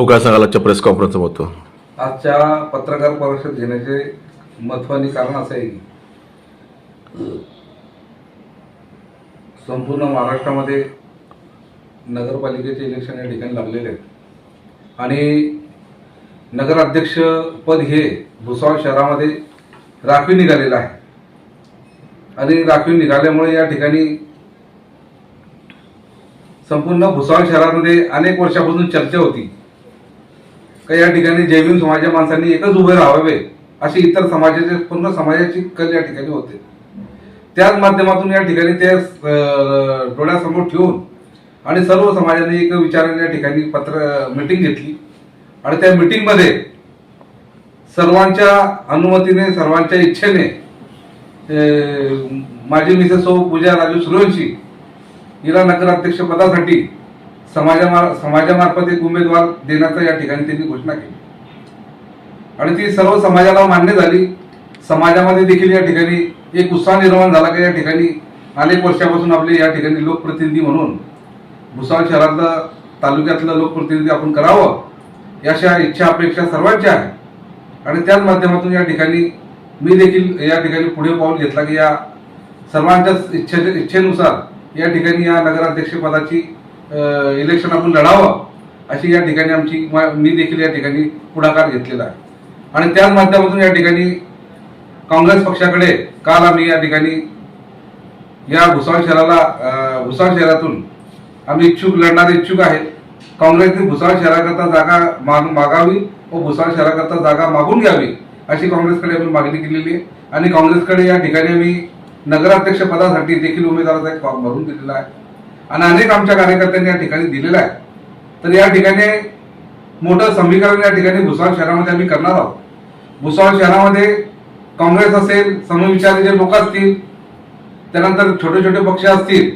हो काय सांगाल आजच्या प्रेस कॉन्फरन्सचं महत्त्व आजच्या पत्रकार परिषद घेण्याचे महत्वाने कारण असं आहे की संपूर्ण महाराष्ट्रामध्ये नगरपालिकेचे इलेक्शन या ठिकाणी लागलेले आहेत. आणि नगराध्यक्ष पद हे भुसावळ शहरामध्ये राखीव निघालेलं आहे. आणि राखीव निघाल्यामुळे या ठिकाणी संपूर्ण भुसावळ शहरामध्ये अनेक वर्षापासून चर्चा होती. का या ठिकाणी जैविन समाजाच्या माणसांनी एकच उभे राहावे? अशी इतर समाजाचे पूर्ण समाजाची कल या ठिकाणी होते. त्याच माध्यमातून या ठिकाणी ते डोळ्यासमोर ठेवून आणि सर्व समाजाने एक विचाराने या ठिकाणी पत्र मिटिंग घेतली. आणि त्या मिटिंगमध्ये सर्वांच्या अनुमतीने सर्वांच्या इच्छेने माजी माझी मिसेस सौ पूजा राजू सूर्यवंशी हिला अध्यक्षपदासाठी पदासाठी समाजामार्फत एक उमेदवार देण्याचा या ठिकाणी त्यांनी घोषणा केली. आणि ती सर्व समाजाला मान्य झाली. समाजामध्ये देखील या ठिकाणी एक उत्साह निर्माण झाला की या ठिकाणी अनेक वर्षापासून आपले या ठिकाणी लोकप्रतिनिधी म्हणून भुसावळ शहरातलं तालुक्यातलं लोकप्रतिनिधी आपण करावं याशा इच्छा अपेक्षा सर्वांच्या आहे. आणि त्याच माध्यमातून या ठिकाणी मी देखील या ठिकाणी पुढे पाऊल घेतला की या सर्वांच्याच इच्छे इच्छेनुसार या ठिकाणी या नगराध्यक्षपदाची इलेक्शन आपण लढावं अशी या ठिकाणी आमची मा- मी देखील या ठिकाणी पुढाकार घेतलेला आहे. आणि त्याच माध्यमातून या ठिकाणी काँग्रेस पक्षाकडे काल आम्ही या ठिकाणी या भुसावळ शहराला भुसावळ शहरातून आम्ही इच्छुक लढणारे इच्छुक आहेत. काँग्रेसने भुसावळ शहराकरता जागा माग मागावी व भुसावळ शहराकरता जागा मागून घ्यावी अशी काँग्रेसकडे आम्ही मागणी केलेली आहे. आणि काँग्रेसकडे या ठिकाणी आम्ही नगराध्यक्ष पदासाठी देखील उमेदवाराचा एक फॉर्म भरून दिलेला आहे. आणि अनेक आमच्या कार्यकर्त्यांनी या ठिकाणी दिलेला आहे. तर या ठिकाणी मोठं समीकरण या ठिकाणी भुसावळ शहरामध्ये आम्ही करणार आहोत. भुसावळ शहरामध्ये काँग्रेस असेल समविचारी जे लोक असतील त्यानंतर छोटे छोटे पक्ष असतील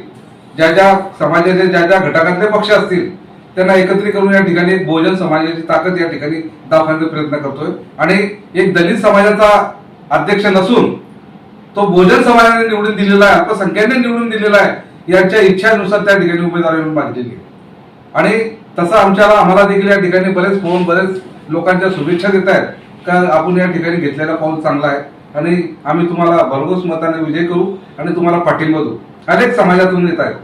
ज्या ज्या समाजाचे ज्या ज्या घटकातले पक्ष असतील त्यांना एकत्रित करून या ठिकाणी बहुजन समाजाची ताकद या ठिकाणी दाखवण्याचा प्रयत्न करतोय. आणि एक दलित समाजाचा अध्यक्ष नसून तो बहुजन समाजाने निवडून दिलेला आहे अल्पसंख्याने निवडून दिलेला आहे. याच्या इच्छानुसार त्या ठिकाणी उमेदवारी येऊन बांधलेली आणि तसं आमच्याला आम्हाला देखील या ठिकाणी बरेच फोन बरेच लोकांच्या शुभेच्छा देत आहेत का आपण या ठिकाणी घेतलेला पाऊल चांगला आहे. आणि आम्ही तुम्हाला भरघोस मताने विजय करू आणि तुम्हाला पाठिंबा देऊ. अनेक समाजातून येत आहेत.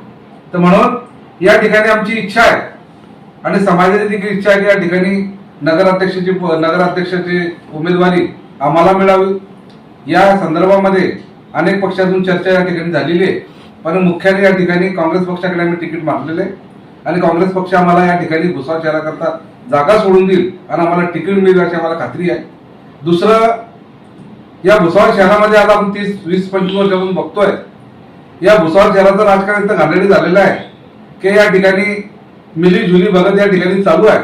तर म्हणून या ठिकाणी आमची इच्छा आहे. आणि समाजाची देखील इच्छा आहे की या ठिकाणी नगराध्यक्षाची नगराध्यक्षाची उमेदवारी आम्हाला मिळावी. या संदर्भामध्ये अनेक पक्षातून चर्चा या ठिकाणी झालेली आहे. पण मुख्याने या ठिकाणी काँग्रेस पक्षाकडे आम्ही तिकीट मागलेलं आहे. आणि काँग्रेस पक्ष आम्हाला या ठिकाणी भुसावळ शहराकरता जागा सोडून देईल आणि आम्हाला तिकीट मिळेल अशी आम्हाला खात्री आहे. दुसरं या भुसावळ शहरामध्ये आता आपण तीस वीस पंचवीस वर्षापासून बघतोय. या भुसावळ शहराचं राजकारण इथं घालडी झालेलं आहे. की या ठिकाणी मिली झुली बघत या ठिकाणी चालू आहे.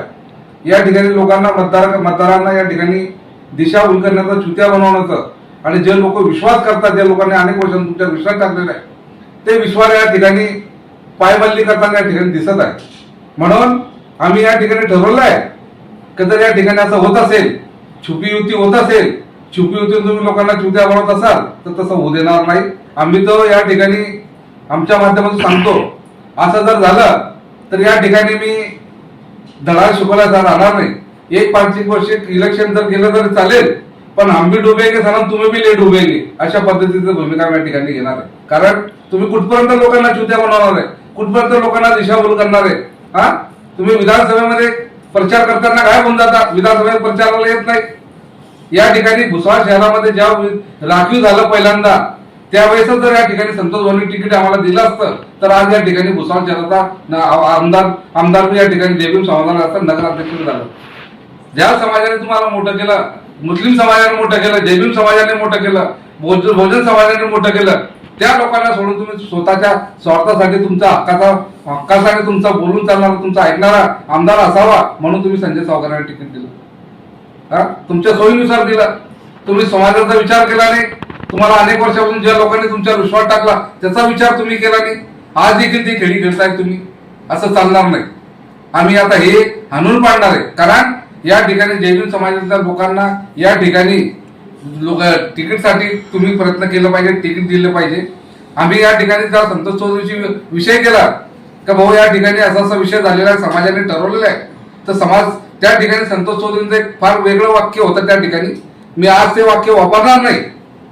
या ठिकाणी लोकांना मतदार मतदारांना या ठिकाणी दिशा करण्याचं चुत्या बनवण्याचं आणि जे लोक विश्वास करतात त्या लोकांनी अनेक वर्षांनी तुमच्या विश्वास टाकलेला आहे ते विश्वास या ठिकाणी पायबल्ली करताना या ठिकाणी दिसत आहे. म्हणून आम्ही या ठिकाणी ठरवलं आहे की जर या ठिकाणी असं होत असेल छुपी युती होत असेल छुपी युती तुम्ही लोकांना चुत्या बनवत असाल तर तसं होऊ देणार नाही. आम्ही तर या ठिकाणी आमच्या माध्यमातून सांगतो असं जर झालं तर या ठिकाणी मी धडा शिकवला जा- राहणार नाही. एक पाच एक वर्ष इलेक्शन जर केलं तरी चालेल पण आम्ही डुबेगे सांगा तुम्ही बी लेट डुबेगे. अशा पद्धतीची भूमिका या ठिकाणी घेणार आहे. कारण तुम्ही कुठपर्यंत लोकांना चुत्या बनवणार आहे? कुठपर्यंत लोकांना दिशाभूल करणार आहे? हा? तुम्ही विधानसभेमध्ये प्रचार करताना काय होऊन जाता? विधानसभेत प्रचाराला येत नाही. या ठिकाणी भुसावळ शहरामध्ये ज्या राखीव झालं पहिल्यांदा त्यावेळेस जर या ठिकाणी संतोष भाऊनी तिकीट आम्हाला दिलं असतं तर आज या ठिकाणी भुसावळ शहराचा आमदार आमदार या ठिकाणी देवीम समाधान असतं नगराध्यक्ष झालं. ज्या समाजाने तुम्हाला मोठं केलं मुस्लिम समाजाने मोठं केलं जयभीम समाजाने मोठं केलं भोजन भोजन समाजाने मोठं केलं. त्या लोकांना सोडून तुम्ही स्वतःच्या स्वार्थासाठी तुमचा हक्काचा हक्कासाठी तुमचा बोलून चालणारा तुमचा ऐकणारा आमदार असावा म्हणून तुम्ही संजय सावकारांना तिकीट दिलं. हा? तुमच्या सोयीनुसार दिलं. तुम्ही समाजाचा विचार केला नाही. तुम्हाला अनेक वर्षापासून ज्या लोकांनी तुमच्यावर विश्वास टाकला त्याचा विचार तुम्ही केला नाही. आज देखील ती खेळी खेळताय तुम्ही. असं चालणार नाही. आम्ही आता हे हाणून पाडणार आहे. कारण या ठिकाणी जैन समाजाच्या लोकांना या ठिकाणी लोक तिकीटसाठी तुम्ही प्रयत्न केला पाहिजे तिकीट दिलं पाहिजे. आम्ही या ठिकाणी जर संतोष चौधरीची विषय केला का भाऊ या ठिकाणी असा असा विषय झालेला आहे समाजाने ठरवलेला आहे. तर समाज त्या ठिकाणी संतोष चौधरींचं एक फार वेगळं वाक्य होतं त्या ठिकाणी. मी आज ते वाक्य वापरणार नाही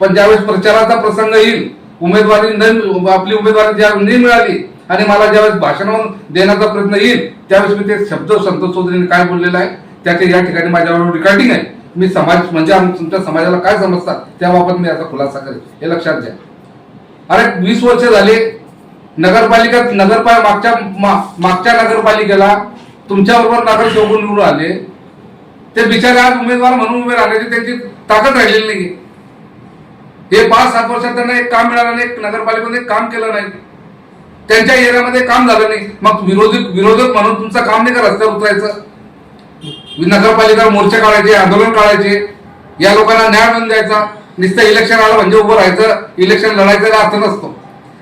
पण ज्यावेळेस प्रचाराचा प्रसंग येईल उमेदवारी न आपली उमेदवारी ज्या नाही मिळाली आणि मला ज्यावेळेस भाषण देण्याचा प्रयत्न येईल त्यावेळेस मी ते शब्द संतोष चौधरीने काय बोललेलं आहे त्याचे या ठिकाणी माझ्याबरोबर रिकॉर्डिंग आहे. मी समाज म्हणजे तुमच्या समाजाला काय समजतात त्याबाबत मी याचा खुलासा करेन. हे लक्षात घ्या. अरे वीस वर्ष झाले नगरपालिका नगरपाल मागच्या मा- मागच्या नगरपालिकेला तुमच्याबरोबर नगर जोगून निवडून आले. ते बिचारे आज उमेदवार म्हणून उभे राहण्याची त्यांची ताकद राहिलेली नाही हे पाच सात वर्षात त्यांना एक काम मिळालं नाही नगरपालिकेने काम केलं नाही. त्यांच्या एरियामध्ये काम झालं नाही. मग विरोधी विरोधक म्हणून तुमचं काम नाही का रस्त्यावर उतरायचं? नगरपालिका मोर्चे काढायचे आंदोलन काढायचे या लोकांना न्याय मिळून द्यायचा. नुसतं इलेक्शन आलं म्हणजे उभं राहायचं इलेक्शन लढायचं का अर्थ नसतो.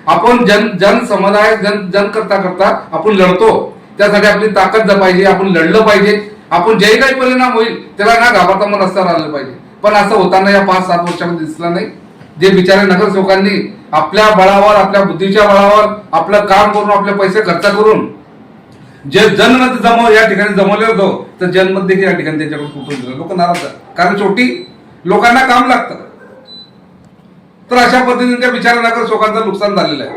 आपण जन जन समुदाय जन जन करता करता आपण लढतो. त्यासाठी आपली ताकद जपायची आपण लढलं पाहिजे. आपण जे काही परिणाम होईल त्याला ना घाबरता मग रस्त्यावर आलं पाहिजे. पण असं होताना या पाच सात वर्षामध्ये दिसलं नाही. जे बिचारे नगरसेवकांनी आपल्या बळावर आपल्या बुद्धीच्या बळावर आपलं काम करून आपले पैसे खर्च करून जे जन्म जमव या ठिकाणी जमवले होतो तर जन्मत देखील या ठिकाणी त्यांच्याकडून कुठून दिलं लोक नाराज कारण शेवटी लोकांना काम लागतं. तर अशा पद्धतीने त्या बिचारा नगर नुकसान झालेलं आहे.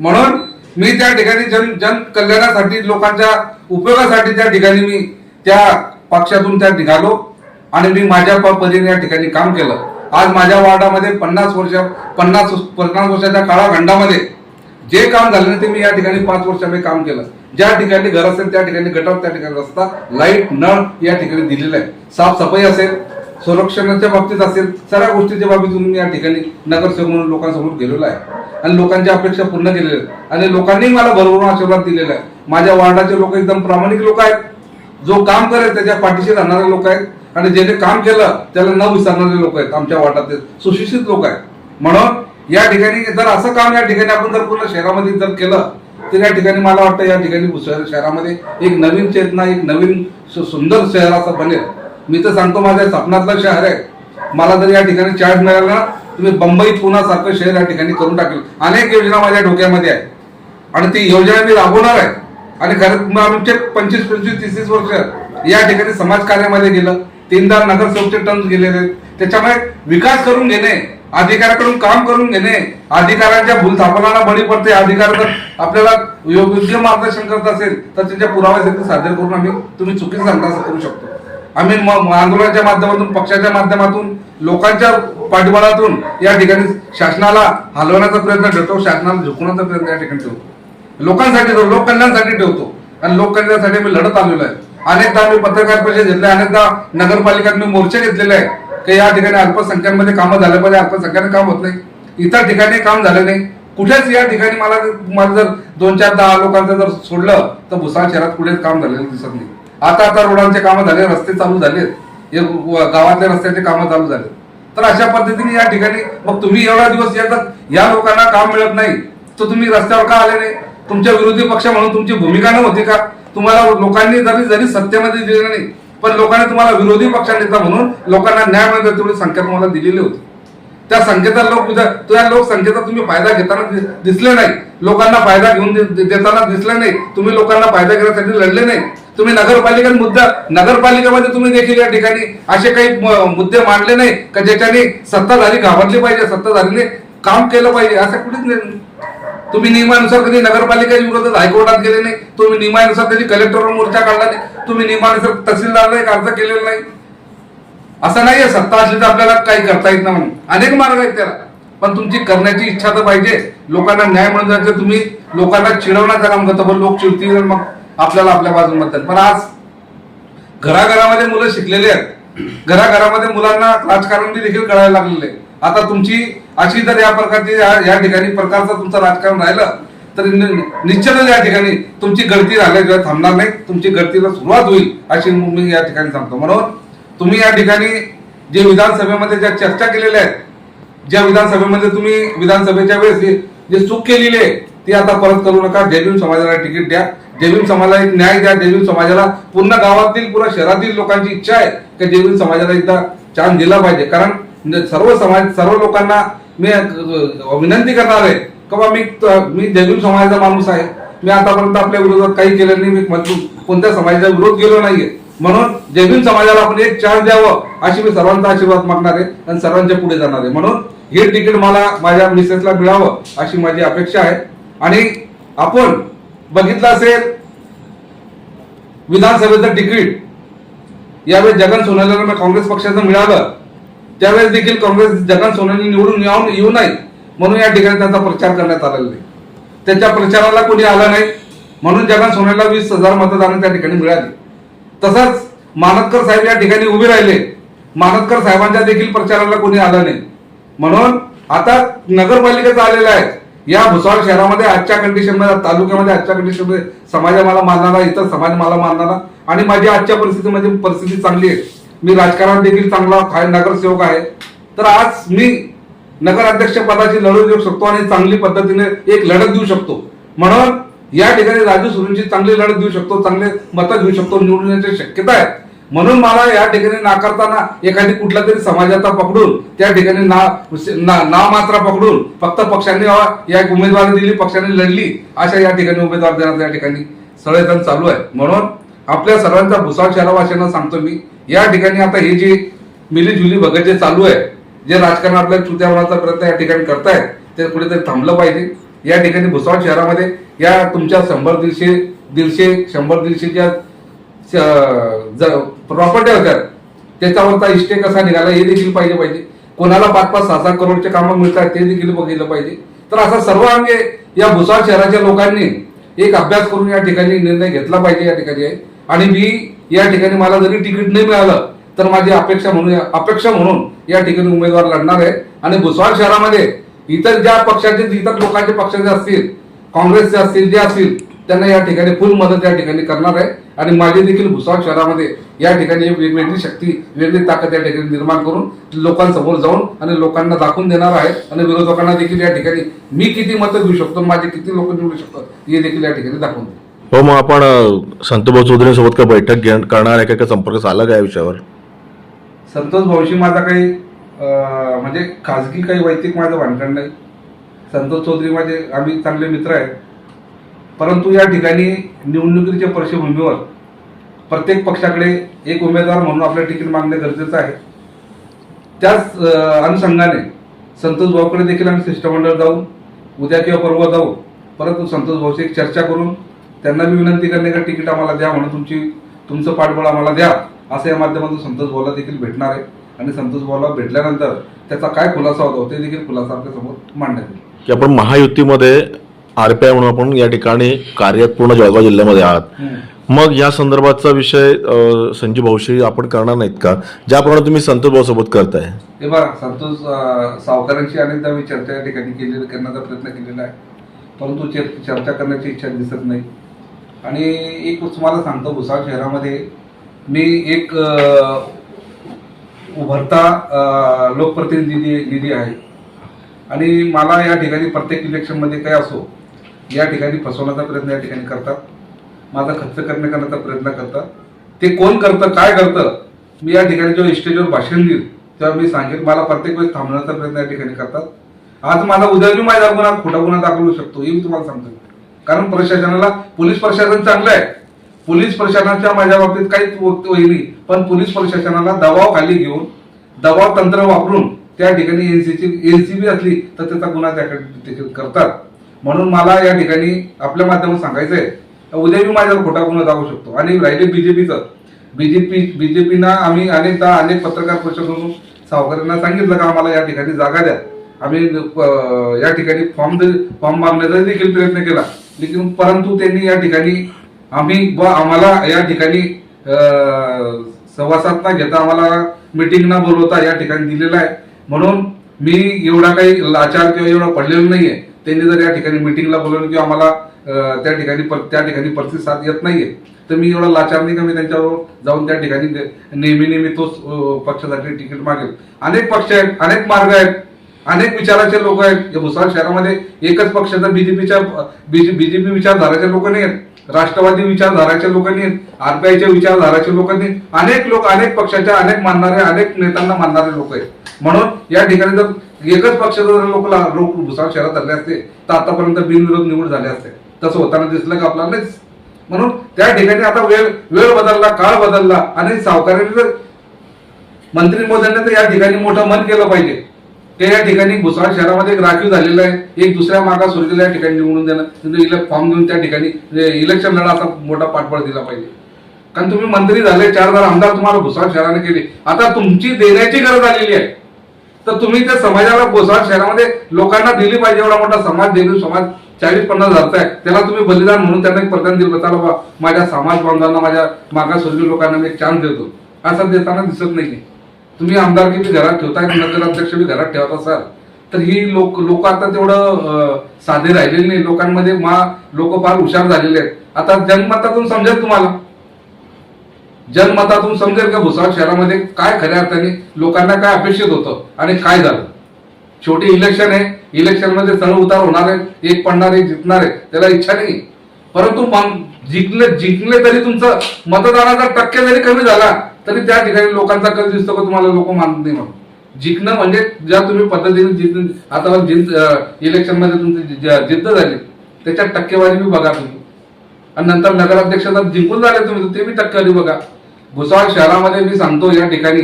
म्हणून मी त्या ठिकाणी जन जन कल्याणासाठी लोकांच्या उपयोगासाठी त्या ठिकाणी मी त्या पक्षातून त्या निघालो आणि मी माझ्या प- परीने या ठिकाणी काम केलं. आज माझ्या वार्डामध्ये पन्नास वर्ष पन्नास पन्नास वर्षाच्या काळाखंडामध्ये जे काम झालं ते मी या ठिकाणी पाच वर्षामध्ये काम केलं. ज्या ठिकाणी घर असेल त्या ठिकाणी गटर त्या ठिकाणी रस्ता लाइट नळ या ठिकाणी दिलेला आहे. साफसफाई असेल संरक्षणाच्या बाबतीत असेल सगळ्या गोष्टीच्या बाबतीतून मी या ठिकाणी नगरसेवक म्हणून लोकांसमोर गेलेलो आहे. आणि लोकांच्या अपेक्षा पूर्ण केलेल्या आहेत. आणि लोकांनी मला भरभरून आशीर्वाद दिलेला आहे. माझ्या वार्डाचे लोक एकदम प्रामाणिक लोक आहेत. जो काम करेल त्याच्या पाठीशी राहणारे लोक आहेत. आणि ज्याने काम केलं त्याला न विसरणारे लोक आहेत आमच्या वार्डातले. सुशिक्षित लोक आहेत. म्हणून या ठिकाणी जर असं काम या ठिकाणी आपण जर पूर्ण शहरामध्ये जर केलं तर या ठिकाणी मला वाटतं या ठिकाणी शहरामध्ये एक नवीन चेतना एक नवीन सुंदर शहर असं बनेल. मी तर सांगतो माझ्या स्वप्नातलं शहर आहे. मला जर या ठिकाणी चार्ज मिळाला ना तुम्ही बंबई पुणा सारखं शहर या ठिकाणी करून टाकेल. अनेक योजना माझ्या डोक्यामध्ये आहे. आणि ती योजना मी राबवणार आहे. आणि खरं मग आमचे पंचवीस पंचवीस तीस तीस वर्ष या ठिकाणी समाज कार्यामध्ये गेलं. तीनदा नगरसेवकचे टर्म गेलेले त्याच्यामुळे विकास करून घेणे अधिकाऱ्याकडून काम करून घेणे अधिकाऱ्यांच्या भूलथापनाला बळी पडते अधिकार जर आपल्याला योग्य मार्गदर्शन करत असेल तर त्यांच्या पुराव्यासाठी सादर करून आम्ही तुम्ही चुकीचं सांगता असं करू शकतो. आम्ही आंदोलनाच्या माध्यमातून पक्षाच्या माध्यमातून लोकांच्या पाठबळातून या ठिकाणी शासनाला हलवण्याचा प्रयत्न ठेवतो शासनाला झुकवण्याचा प्रयत्न या ठिकाणी ठेवतो. लोकांसाठी ठेवतो लोककल्याणसाठी ठेवतो. आणि लोककल्याणासाठी आम्ही लढत आलेलो आहे. अनेकदा आम्ही पत्रकार परिषद घेतले अनेकदा नगरपालिकात मी मोर्चे घेतलेले आहे. की या ठिकाणी अल्पसंख्यांमध्ये कामं झालं पाहिजे अल्पसंख्याने काम होत नाही. इतर ठिकाणी काम झालं नाही. कुठेच या ठिकाणी मला मला जर दोन चार दहा लोकांचं जर सोडलं तर भुसाळ शहरात कुठेच काम झालेलं दिसत नाही. आता आता रोडांचे कामं झाले रस्ते चालू झालेत. हे गावातल्या रस्त्याचे कामं चालू झाले तर अशा पद्धतीने या ठिकाणी मग तुम्ही एवढा दिवस येतात या लोकांना काम मिळत नाही तर तुम्ही रस्त्यावर का आले नाही? तुमच्या विरोधी पक्ष म्हणून तुमची भूमिका नव्हती का? तुम्हाला लोकांनी जरी जरी सत्तेमध्ये दिली नाही पण लोकांनी तुम्हाला विरोधी पक्षानेता म्हणून लोकांना न्याय मिळतो तेवढी संख्या तुम्हाला दिलेली होती. त्या संख्येचा लोक त्या लोकसंख्येचा तुम्ही फायदा घेताना दिसले नाही. लोकांना फायदा घेऊन दे- देताना दिसले नाही. तुम्ही लोकांना फायदा घेण्यासाठी लढले नाही. तुम्ही नगरपालिकेत मुद्दा नगरपालिकेमध्ये तुम्ही देखील या ठिकाणी असे काही मुद्दे मांडले नाही का ज्याच्याने सत्ताधारी घाबरली पाहिजे सत्ताधारीने काम केलं पाहिजे असं कुठेच नाही. तुम्ही नियमानुसार कधी नगरपालिकेच्या विरोधात हायकोर्टात गेले नाही. तुम्ही नियमानुसार कधी कलेक्टरवर मोर्चा काढला नाही. तुम्ही नियमानुसार तहसीलदारला एक अर्ज केलेला नाही. असं नाहीये सत्ता असली तर आपल्याला काही करता येत नाही म्हणून. अनेक मार्ग आहेत त्याला. पण तुमची करण्याची इच्छा तर पाहिजे. लोकांना न्याय म्हणून जायचं तुम्ही लोकांना चिडवण्याचं काम करता पण लोक चिडतील मग आपल्याला आपल्या बाजून म्हणतात पण आज घराघरामध्ये मुलं शिकलेले आहेत. घराघरामध्ये मुलांना राजकारण देखील कळायला लागलेले आहे. आता तुमची अशी जर या प्रकारची या- या ठिकाणी प्रकारचं तुमचं राजकारण राहिलं तर निश्चितच या ठिकाणी तुमची गळती झाल्याशिवाय थांबणार नाही. तुमची गळतीला सुरुवात होईल अशी मी या ठिकाणी सांगतो. म्हणून तुम्ही या ठिकाणी जे विधानसभेमध्ये ज्या चर्चा केलेल्या आहेत ज्या विधानसभेमध्ये तुम्ही विधानसभेच्या वेळेस जे- जे चूक केलेली आहे ती आता परत करू नका. जयभीम समाजाला तिकीट द्या. जयभीम समाजाला एक न्याय द्या. जयभीम समाजाला पूर्ण गावातील पूर्ण शहरातील लोकांची इच्छा आहे की जयभीम समाजाला एकदा चान्स दिला पाहिजे. कारण सर्व समाज सर्व लोकांना मी विनंती करणार आहे. का बा मी मी जयभीम समाजाचा माणूस आहे. मी आतापर्यंत आपल्या विरोधात काही केलं नाही. मी कोणत्या समाजाचा विरोध केलो नाहीये. म्हणून जैविन समाजाला आपण एक चान्स द्यावं अशी मी सर्वांचा आशीर्वाद मागणार आहे आणि सर्वांच्या पुढे जाणार आहे. म्हणून हे तिकीट मला माझ्या मिसेसला मिळावं अशी माझी अपेक्षा आहे. आणि आपण बघितलं असेल विधानसभेचं तिकीट यावेळी जगन सोनाला काँग्रेस पक्षाचं मिळालं. त्यावेळेस देखील काँग्रेस जगन सोनाली निवडून येऊन येऊ नये म्हणून या ठिकाणी त्यांचा प्रचार करण्यात आलेला नाही. त्याच्या प्रचाराला कोणी आलं नाही म्हणून जगन सोनेला वीस हजार मतदान त्या ठिकाणी मिळाली. तसंच मानतकर साहेब या ठिकाणी उभे राहिले. मानतकर साहेबांच्या देखील प्रचाराला कोणी आलं नाही. म्हणून आता नगरपालिकेचा आलेला आहे. या भुसावळ शहरामध्ये आजच्या कंडिशनमध्ये तालुक्यामध्ये आजच्या कंडिशनमध्ये समाज मला मानणारा इतर समाज मला मानणारा आणि माझी आजच्या परिस्थितीमध्ये परिस्थिती चांगली आहे. मी राजकारणात देखील चांगला आहे नगरसेवक आहे. तर आज मी नगराध्यक्ष पदाची लढत देऊ शकतो आणि चांगली पद्धतीने एक लढत देऊ शकतो. म्हणून या ठिकाणी राजू सुरूंची चांगली लढत देऊ शकतो चांगले मतं घेऊ शकतो निवडण्याची शक्यता आहे. म्हणून मला या ठिकाणी नाकारताना एखादी कुठल्या तरी समाजाचा पकडून त्या ठिकाणी ना ना- पकडून फक्त पक्षाने या उमेदवारी दिली पक्षाने लढली अशा या ठिकाणी उमेदवार देण्यात या ठिकाणी सगळेजण चालू आहे. म्हणून आपल्या सर्वांचा भुसाळ शहरवासियांना सांगतो मी. या ठिकाणी आता हे जे मिलीजुली बघत जे चालू आहे जे राजकारण आपल्या चुत्या होण्याचा प्रयत्न या ठिकाणी करतायत ते कुठेतरी थांबलं पाहिजे. या ठिकाणी भुसावळ शहरामध्ये या तुमच्या शंभर दीडशे दीडशे शंभर दीडशेच्या प्रॉपर्टी होत्या. त्याच्यावरचा इष्टे कसा निघाला हे देखील पाहिजे पाहिजे. कोणाला पाच पाच सहा सहा करोडचे कामं मिळतात ते देखील बघितलं पाहिजे. तर असा सर्व अंगे या भुसावळ शहराच्या लोकांनी एक अभ्यास करून या ठिकाणी निर्णय घेतला पाहिजे या ठिकाणी. आहे आणि मी या ठिकाणी मला जरी तिकीट नाही मिळालं तर माझी अपेक्षा म्हणून अपेक्षा म्हणून या ठिकाणी उमेदवार लढणार आहे. आणि भुसावळ शहरामध्ये इतर ज्या पक्षाचे इतर लोकांचे पक्षाचे असतील काँग्रेसचे असतील जे असतील त्यांना या ठिकाणी फुल मदत या ठिकाणी करणार आहे. आणि माझी देखील भुसावळ शहरामध्ये या ठिकाणी एक वेगवेगळी शक्ती वेगळी ताकद या ठिकाणी निर्माण करून लोकांसमोर जाऊन आणि लोकांना दाखवून देणार आहे. आणि विरोधकांना देखील या ठिकाणी मी किती मतं घेऊ शकतो माझे किती लोक निवडू शकतात हे देखील या ठिकाणी दाखवून देऊ हो मग आपण संतोष संतभाऊ चौधरींसोबत काय बैठक घेण करणार आहे का? संपर्क झाला का या विषयावर? संतोष भाऊशी माझा काही म्हणजे खाजगी काही वैयक्तिक माझं भांडण नाही. संतोष चौधरी माझे आम्ही चांगले मित्र आहेत. परंतु या ठिकाणी निवडणुकीच्या पार्श्वभूमीवर प्रत्येक पक्षाकडे एक उमेदवार म्हणून आपलं तिकीट मागणे गरजेचं आहे. त्याच अनुषंगाने संतोष भाऊकडे देखील आम्ही शिष्टमंडळ जाऊ उद्या किंवा परवा जाऊ परंतु संतोष भाऊशी एक चर्चा करून त्यांना मी विनंती करणे का तिकीट आम्हाला द्या म्हणून तुमची तुमचं पाठबळ आम्हाला द्या. असं या माध्यमातून संतोष भाऊला देखील भेटणार आहे. आणि संतोष भाऊला भेटल्यानंतर त्याचा काय खुलासा होतो ते देखील खुलासा आपल्यासमोर मांडण्यात येईल. की आपण महायुतीमध्ये आरपीआय म्हणून आपण या ठिकाणी कार्यरत पूर्ण जळगाव जिल्ह्यामध्ये आहात. मग या संदर्भातचा विषय संजीव भाऊशी आपण करणार नाहीत का? ज्याप्रमाणे तुम्ही संतोष भाऊ सोबत करताय. हे बघा संतोष सावकारांशी अनेकदा मी चर्चा या ठिकाणी केलेली करण्याचा प्रयत्न केलेला आहे. परंतु चर- चर्चा करण्याची इच्छा दिसत नाही. आणि एक तुम्हाला सांगतो भुसावळ शहरामध्ये मी एक उभरता लोकप्रतिनिधी निधी आहे. आणि मला या ठिकाणी प्रत्येक इलेक्शनमध्ये काय असो या ठिकाणी फसवण्याचा प्रयत्न या ठिकाणी करतात. माझा खर्च करणे करण्याचा प्रयत्न करतात. ते कोण करतं काय करतं मी या ठिकाणी जेव्हा स्टेजवर भाषण देईल तेव्हा मी सांगेन मला प्रत्येक वेळेस थांबण्याचा प्रयत्न या ठिकाणी करतात. आज माझा उद्या मी माझ्या गुन्हा खोटा गुन्हा दाखवू शकतो हे मी तुम्हाला सांगतो. कारण प्रशासनाला पोलीस प्रशासन चांगलं आहे. पोलीस प्रशासनाच्या माझ्या बाबतीत काहीच होईल नाही. पण पोलीस प्रशासनाला दबाव खाली घेऊन दबाव तंत्र वापरून त्या ठिकाणी एनसीची एनसीबी असली तर त्याचा गुन्हा त्याकडे करतात. म्हणून मला या ठिकाणी आपल्या माध्यमात सांगायचं आहे उद्या मी माझ्यावर खोटा गुन्हा दाखवू शकतो. आणि राहिले बीजेपीचं. बीजेपी बीजेपीनं आम्ही अनेकदा अनेक पत्रकार परिषदेतून सावकारांना सांगितलं का आम्हाला या ठिकाणी जागा द्या. आम्ही या ठिकाणी फॉर्म फॉर्म मागण्याचा देखील प्रयत्न केला. लेकिन परंतु त्यांनी या ठिकाणी आम्ही व आम्हाला या ठिकाणी अं, न घेता आम्हाला मिटिंग न बोलवता या ठिकाणी दिलेला आहे. म्हणून मी एवढा काही लाचार किंवा एवढा पडलेलो नाहीये. त्यांनी जर या ठिकाणी मिटिंगला बोलवलं किंवा आम्हाला त्या ठिकाणी त्या ठिकाणी प्रतिसाद येत नाहीये. तर मी एवढा लाचार नाही का मी त्यांच्यावर जाऊन त्या ठिकाणी नेहमी नेहमी तोच पक्षासाठी तिकीट मागेल. अनेक पक्ष आहेत अनेक मार्ग आहेत. अनेक विचाराचे लोक आहेत. या भुसावळ शहरामध्ये एकच पक्षाचा बीजेपीच्या बीजेपी विचारधाराचे लोक नाही आहेत. राष्ट्रवादी विचारधाराच्या लोकांनी आहेत. आरपीआयच्या विचारधाराच्या लोकांनी अनेक लोक अनेक पक्षाच्या अनेक मानणारे अनेक नेत्यांना मानणारे लोक आहेत. म्हणून या ठिकाणी जर एकच पक्षाचा जर लोक लोक भुसावळ शहरात आले असते तर आतापर्यंत बिनविरोध निवड झाले असते. तसं होताना दिसलं का आपल्याला नाहीच. म्हणून त्या ठिकाणी आता वेळ वेळ बदलला काळ बदलला आणि सावकारांनी जर मंत्री महोदयांनी तर या ठिकाणी मोठं मन केलं पाहिजे. ते या ठिकाणी भुसावळ शहरामध्ये एक राखीव झालेलं आहे. एक दुसऱ्या मागास वर्गाला या ठिकाणी निवडून देणं. इले फॉर्म देऊन त्या ठिकाणी म्हणजे इलेक्शन लढा असा मोठा पाठबळ दिला पाहिजे. कारण तुम्ही मंत्री झाले चार हजार आमदार तुम्हाला भुसावळ शहराने केले. आता तुमची देण्याची गरज आलेली आहे. तर तुम्ही त्या समाजाला भुसावळ शहरामध्ये लोकांना दिली पाहिजे एवढा मोठा समाज देऊ समाज चाळीस पन्नास हजारचा आहे. त्याला तुम्ही बलिदान म्हणून त्यांना एक प्रदान दिलं. चला माझ्या समाज बांधवांना माझ्या मागासवर्गीय लोकांना मी एक चान्स देतो. असं देताना दिसत नाहीये. तुम्ही आमदारकी बी घरात ठेवताय नगराध्यक्ष बी घरात ठेवत असाल तर ही लोक लोक आता तेवढं साधे राहिलेले नाही. लोकांमध्ये मा लोक फार हुशार झालेले आहेत. आता जनमतातून समजेल तुम्हाला? जनमतातून समजेल का भुसावळ शहरामध्ये काय खऱ्या अर्थाने लोकांना काय अपेक्षित होतं आणि काय झालं? छोटी इलेक्शन आहे. इलेक्शनमध्ये चढ उतार होणार आहे एक पडणार आहे जिंकणार आहे त्याला इच्छा नाही. परंतु जिंकले जिंकले तरी तुमचं मतदानाचा टक्के जरी कमी झाला तरी त्या ठिकाणी लोकांचा कल दिसतो का तुम्हाला लोक मानत नाही म्हणून? जिंकणं म्हणजे ज्या तुम्ही पद्धतीने जिंक आता जिंक इलेक्शनमध्ये तुमची जिद्द झाली. त्याच्यात टक्केवारी बी बघा तुम्ही. आणि नंतर नगराध्यक्ष जिंकून झाले तुम्ही ते बी टक्केवारी बघा. भुसावळ शहरामध्ये मी सांगतो या ठिकाणी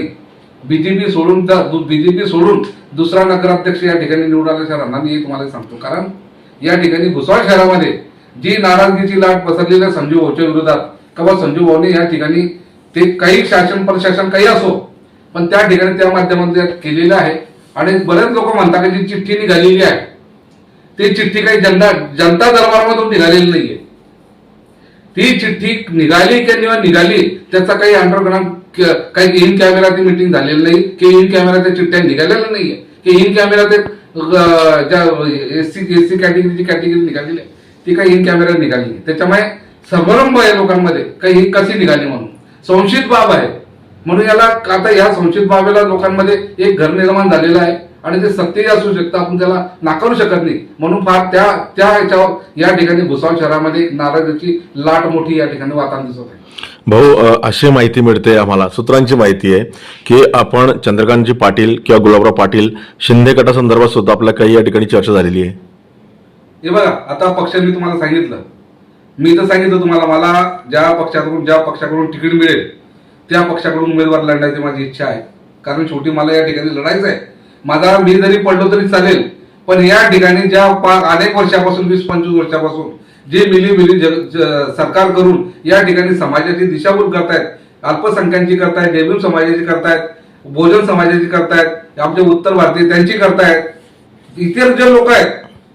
बीजेपी सोडून बीजेपी सोडून दुसरा नगराध्यक्ष या ठिकाणी निवडून आल्या शहरांना मी हे तुम्हाला सांगतो कारण या ठिकाणी भुसावळ शहरामध्ये जी नाराजगीची लाट पसरलेल्या संजू भाऊच्या विरोधात किंवा संजू भाऊने या ठिकाणी ते काही शासन प्रशासन काही असो पण त्या ठिकाणी त्या माध्यमातून केलेलं आहे. आणि बरेच लोक म्हणतात की जी चिठ्ठी निघालेली आहे ती चिठ्ठी काही जनता जनता दरबारामधून निघालेली नाहीये. ती चिठ्ठी निघाली किंवा निघाली त्याचा काही अंडरग्राऊंड काही इन कॅमेरा ती मिटिंग झालेली नाही की इन कॅमेरा त्या चिठ्ठ्या निघालेल्या नाहीये. की इन कॅमेरा ते ज्या एस सी एस सी कॅटेगरीची कॅटेगरी निघालेली आहे ती काही इन कॅमेरा निघाली त्याच्यामुळे समारंभ आहे लोकांमध्ये काही कशी निघाली म्हणून. संशयित बाब आहे. म्हणून याला आता या संशयित बाबेला लोकांमध्ये एक घर निर्माण झालेलं आहे आणि ते सत्यही असू शकतं आपण त्याला नाकारू शकत नाही. म्हणून फार त्या त्या ह्याच्यावर या ठिकाणी भुसावळ शहरामध्ये नाराजीची लाट मोठी या ठिकाणी वातावरण दिसत आहे. भाऊ अशी माहिती मिळते आम्हाला सूत्रांची माहिती आहे की आपण चंद्रकांतजी पाटील किंवा गुलाबराव पाटील शिंदे गटासंदर्भात सुद्धा आपल्या काही या ठिकाणी चर्चा झालेली आहे. हे बघा आता पक्ष मी तुम्हाला सांगितलं. मी तर सांगितलं तुम्हाला मला ज्या पक्षाकडून ज्या पक्षाकडून तिकीट मिळेल त्या पक्षाकडून उमेदवार लढण्याची माझी इच्छा आहे. कारण शेवटी मला या ठिकाणी लढायचं आहे माझा मी जरी पडलो तरी चालेल पण या ठिकाणी ज्या पा- अनेक वर्षापासून वीस पंचवीस वर्षापासून जे मिली मिली जग सरकार करून या ठिकाणी समाजाची दिशाभूल करतायत अल्पसंख्यांची करतायत जैविक समाजाची करतायत भोजन समाजाची करतायत आमचे उत्तर भारतीय त्यांची करतायत. इतर जे लोक आहेत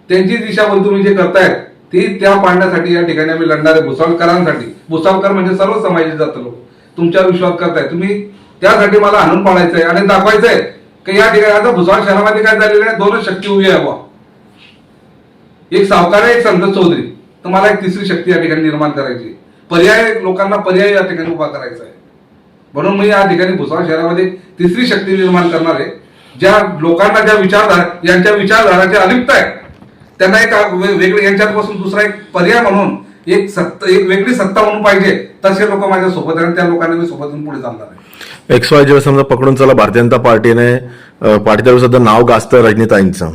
त्यांची दिशाभूल तुम्ही जे करतायत ती त्या पाडण्यासाठी या ठिकाणी आम्ही लढणार आहे भुसावळकरांसाठी. भुसावळकर म्हणजे सर्व समाजाचे जातो लोक. तुमच्यावर विश्वास करताय. तुम्ही त्यासाठी मला आणून पाळायचंय आणि आहे की या ठिकाणी आता भुसावळ शहरामध्ये काय झालेलं आहे? दोनच शक्ती उभी आहे बुवा. एक सावकार आहे एक संत चौधरी. तर मला एक तिसरी शक्ती या ठिकाणी निर्माण करायची पर्याय लोकांना पर्याय या ठिकाणी उभा करायचा आहे. म्हणून मी या ठिकाणी भुसावळ शहरामध्ये तिसरी शक्ती निर्माण करणार आहे. ज्या लोकांना ज्या विचारधारा यांच्या विचारधाराच्या अलिप्त आहे त्यांना एक वेगळे यांच्यापासून दुसरा एक पर्याय म्हणून एक सत्ता एक वेगळी सत्ता म्हणून पाहिजे तसे लोक माझ्या सोबत आहेत आणि त्या लोकांना मी सोबत पुढे चालणार आहे. एक्स वाय जेव्हा समजा पकडून चला भारतीय जनता पार्टीने पार्टीच्या विरुद्ध नाव गाजतं रजनीताईंचं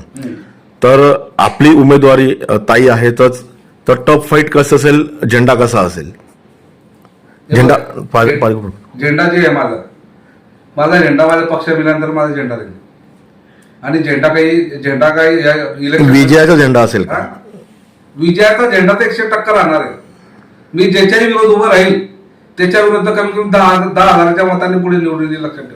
तर आपली उमेदवारी ताई आहेतच तर टॉप फाईट कसं असेल झेंडा कसा असेल? झेंडा झेंडा जे आहे माझा माझा झेंडा माझा पक्ष मिळाल्यानंतर माझा झेंडा राहील आणि झेंडा काही झेंडा काही या इलेक्शन विजयाचा झेंडा असेल हा? का विजयाचा झेंडा तर एकशे टक्का राहणार आहे. मी ज्याच्याही विरोध उभं राहील त्याच्या विरुद्ध कमी कमी दहा दहा हजाराच्या मतांनी पुढे निवडून येईल लक्षात ठेवा.